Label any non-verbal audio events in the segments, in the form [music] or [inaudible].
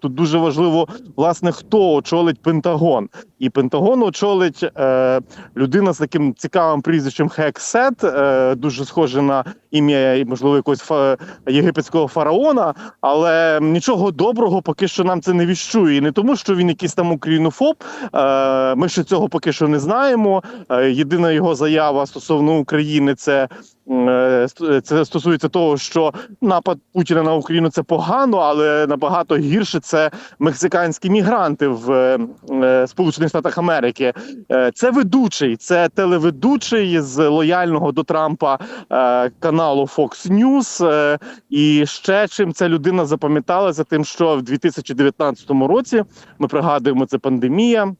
Тут дуже важливо, власне, хто очолить Пентагон. І Пентагон очолить е, людина з таким цікавим прізвищем Хексет, е, дуже схоже на ім'я, можливо, якогось фа- єгипетського фараона. Але нічого доброго поки що нам це не віщує. І не тому, що він якийсь там українофоб. Е, ми ще цього поки що не знаємо. Е, єдина його заява стосовно України це. Е, ст- Це стосується того, що напад Путіна на Україну це погано, але набагато гірше це мексиканські мігранти в е, е, Сполучених Штатах Америки. Е, Це ведучий, це телеведучий з лояльного до Трампа е, каналу Fox News. Е, І ще чим ця людина запам'яталася, тим, що в 2019 році ми пригадуємо, це пандемія.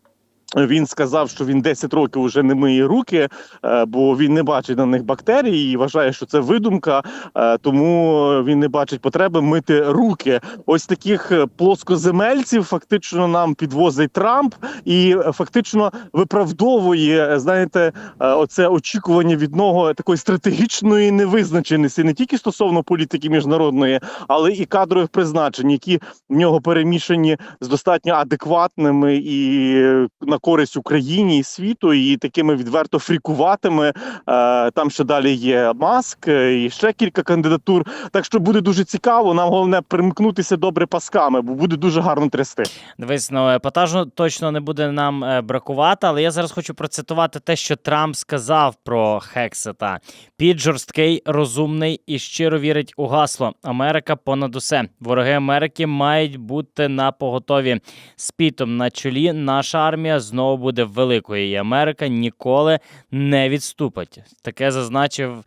Він сказав, що він 10 років вже не миє руки, е, бо він не бачить на них бактерій і вважає, що це видумка, е, тому він не бачить потреби мити руки. Ось таких е, плоскоземельців фактично нам підвозить Трамп і фактично виправдовує, знаєте, оце очікування від нього такої стратегічної невизначеності, не тільки стосовно політики міжнародної, але і кадрових призначень, які в нього перемішані з достатньо адекватними і е, користь Україні і світу, і такими відверто фрікуватими. Е, Там ще далі є маск е, і ще кілька кандидатур. Так що буде дуже цікаво. Нам головне примкнутися добре пасками, бо буде дуже гарно трясти. Дивись, ну епатажу точно не буде нам е, бракувати, але я зараз хочу процитувати те, що Трамп сказав про Хексета. Піт жорсткий, розумний і щиро вірить у гасло Америка понад усе. Вороги Америки мають бути на поготові. З Пітом на чолі наша армія знову буде великою, і Америка ніколи не відступить. Таке зазначив.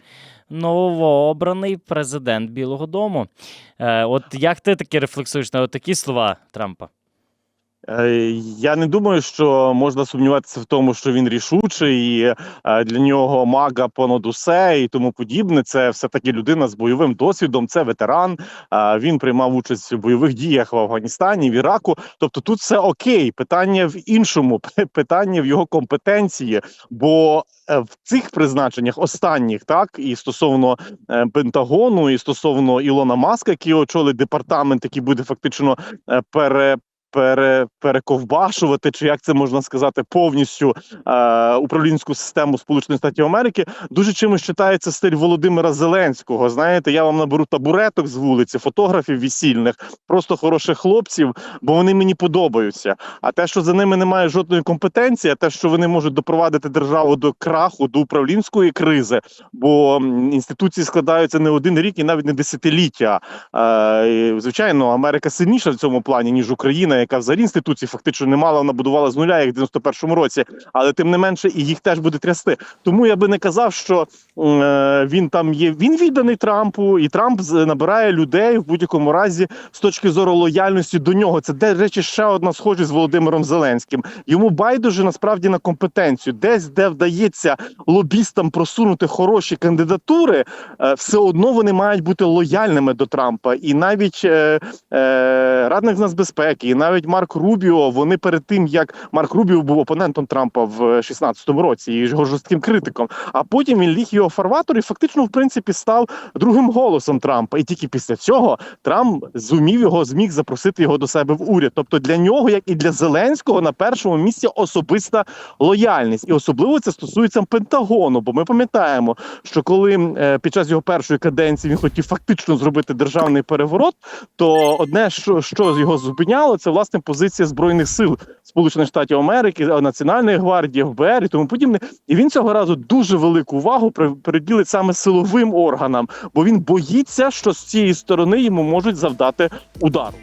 Новообраний президент Білого Дому. Е, от як ти таки рефлексуєш на такі слова Трампа? Е, Я не думаю, що можна сумніватися в тому, що він рішучий, і е, для нього мага понад усе і тому подібне. Це все таки людина з бойовим досвідом. Це ветеран. е, Він приймав участь у бойових діях в Афганістані, в Іраку. Тобто, тут все окей. Питання в іншому, [laughs] питання в його компетенції. Бо в цих призначеннях останніх, так і стосовно Пентагону, і стосовно Ілона Маска, який очолить департамент, який буде фактично пере пере, перековбашувати, чи як це можна сказати, повністю е, управлінську систему Сполучених Штатів Америки, дуже чимось читається стиль Володимира Зеленського. Знаєте, я вам наберу табуреток з вулиці, фотографів весільних, просто хороших хлопців, бо вони мені подобаються. А те, що за ними немає жодної компетенції, а те, що вони можуть допровадити державу до краху, до управлінської кризи, бо інституції складаються не один рік і навіть не десятиліття. Е, звичайно, Америка сильніша в цьому плані, ніж Україна, яка взагалі інституцій фактично не мала, вона будувала з нуля, як в 91-му році, але тим не менше і їх теж буде трясти. Тому я би не казав, що е, він там є. Він відданий Трампу, і Трамп набирає людей в будь-якому разі з точки зору лояльності до нього. Це де речі ще одна схожість з Володимиром Зеленським. Йому байдуже насправді на компетенцію, десь де вдається лобістам просунути хороші кандидатури, е, все одно вони мають бути лояльними до Трампа. І навіть е, е, радник з нацбезпеки, і навіть Марк Рубіо, вони перед тим як Марк Рубіо був опонентом Трампа в 16-му році і його жорстким критиком. А потім він ліг його фарватор і фактично, в принципі, став другим голосом Трампа. І тільки після цього Трамп зумів його зміг запросити його до себе в уряд. Тобто для нього, як і для Зеленського, на першому місці особиста лояльність, і особливо це стосується Пентагону. Бо ми пам'ятаємо, що коли е, під час його першої каденції він хотів фактично зробити державний переворот, то одне, що, що його зупиняло, це власне позиція збройних сил Сполучених Штатів Америки, Національної гвардії, ФБР і тому подібне. І він цього разу дуже велику увагу при- приділить саме силовим органам, бо він боїться, що з цієї сторони йому можуть завдати удару.